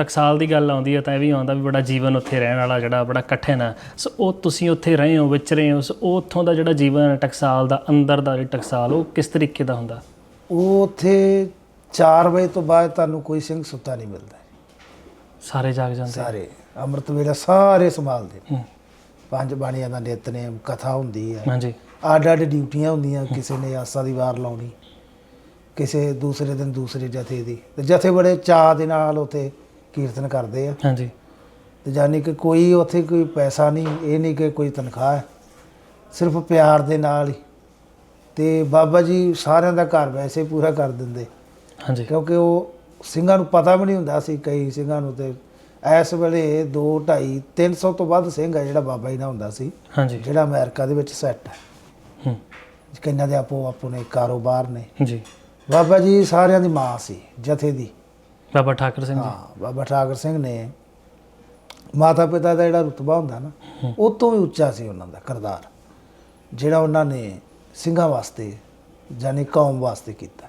ਟਕਸਾਲ ਦੀ ਗੱਲ ਆਉਂਦੀ ਹੈ ਤਾਂ ਇਹ ਵੀ ਆਉਂਦਾ ਵੀ ਬੜਾ ਜੀਵਨ ਉੱਥੇ ਰਹਿਣ ਵਾਲਾ ਜਿਹੜਾ ਬੜਾ ਕਠਿਨ ਹੈ ਸੋ ਉਹ ਤੁਸੀਂ ਉੱਥੇ ਰਹੇ ਹੋ ਵਿਚਰੇ ਹੋ ਸੋ ਉਹ ਉੱਥੋਂ ਦਾ ਜਿਹੜਾ ਜੀਵਨ ਹੈ ਟਕਸਾਲ ਦਾ ਅੰਦਰ ਦਾ ਜਿਹੜਾ ਟਕਸਾਲ ਉਹ ਕਿਸ ਤਰੀਕੇ ਦਾ ਹੁੰਦਾ? ਉਹ ਉੱਥੇ 4 ਵਜੇ ਤੋਂ ਬਾਅਦ ਤੁਹਾਨੂੰ ਕੋਈ ਸਿੰਘ ਸੁੱਤਾ ਨਹੀਂ ਮਿਲਦਾ। ਸਾਰੇ ਜਾਗ ਜਾਂਦੇ ਸਾਰੇ। ਅੰਮ੍ਰਿਤ ਵੇਲਾ ਸਾਰੇ ਸੰਭਾਲਦੇ ਪੰਜ ਬਾਣੀਆਂ ਦਾ ਨਿਤਨੇਮ ਕਥਾ ਹੁੰਦੀ ਹੈ ਹਾਂਜੀ। ਅੱਡ ਅੱਡ ਡਿਊਟੀਆਂ ਹੁੰਦੀਆਂ ਕਿਸੇ ਨੇ ਆਸਾ ਦੀ ਵਾਰ ਲਾਉਣੀ ਕਿਸੇ ਦੂਸਰੇ ਦਿਨ ਦੂਸਰੇ ਜਥੇ ਦੀ। ਤੇ ਜਥੇ ਬੜੇ ਚਾਅ ਦੇ ਨਾਲ ਉੱਥੇ ਕੀਰਤਨ ਕਰਦੇ ਆ। ਹਾਂਜੀ। ਤੇ ਜਾਨੀ ਕਿ ਕੋਈ ਉੱਥੇ ਕੋਈ ਪੈਸਾ ਨਹੀਂ ਇਹ ਨਹੀਂ ਕਿ ਕੋਈ ਤਨਖਾਹ ਹੈ। ਸਿਰਫ ਪਿਆਰ ਦੇ ਨਾਲ ਹੀ। ਤੇ ਬਾਬਾ ਜੀ ਸਾਰਿਆਂ ਦਾ ਘਰ ਵੈਸੇ ਪੂਰਾ ਕਰ ਦਿੰਦੇ। ਹਾਂਜੀ। ਕਿਉਂਕਿ ਉਹ ਸਿੰਘਾਂ ਨੂੰ ਪਤਾ ਵੀ ਨਹੀਂ ਹੁੰਦਾ ਸੀ ਕਈ ਸਿੰਘਾਂ ਨੂੰ ਤੇ ਇਸ ਵੇਲੇ 2 2.5 300 ਤੋਂ ਵੱਧ ਸਿੰਘ ਹੈ ਜਿਹੜਾ ਬਾਬਾ ਜੀ ਨਾਲ ਹੁੰਦਾ ਸੀ। ਹਾਂਜੀ। ਜਿਹੜਾ ਅਮਰੀਕਾ ਦੇ ਵਿੱਚ ਸੈੱਟ ਹੈ। ਹੂੰ, ਕਈਆਂ ਦੇ ਆਪੋ ਆਪਣੇ ਕਾਰੋਬਾਰ ਨੇ। ਜੀ ਬਾਬਾ ਜੀ ਸਾਰਿਆਂ ਦੀ ਮਾਂ ਸੀ ਜਥੇ ਦੀ। ਬਾਬਾ ਠਾਕਰ ਸਿੰਘ ਜੀ। ਹਾਂ, ਬਾਬਾ ਠਾਕਰ ਸਿੰਘ ਨੇ ਮਾਤਾ ਪਿਤਾ ਦਾ ਜਿਹੜਾ ਰੁਤਬਾ ਹੁੰਦਾ ਨਾ, ਉਹ ਤੋਂ ਵੀ ਉੱਚਾ ਸੀ ਉਹਨਾਂ ਦਾ ਕਰਦਾਰ, ਜਿਹੜਾ ਉਹਨਾਂ ਨੇ ਸਿੰਘਾਂ ਵਾਸਤੇ ਜਾਨੀ ਕੌਮ ਵਾਸਤੇ ਕੀਤਾ।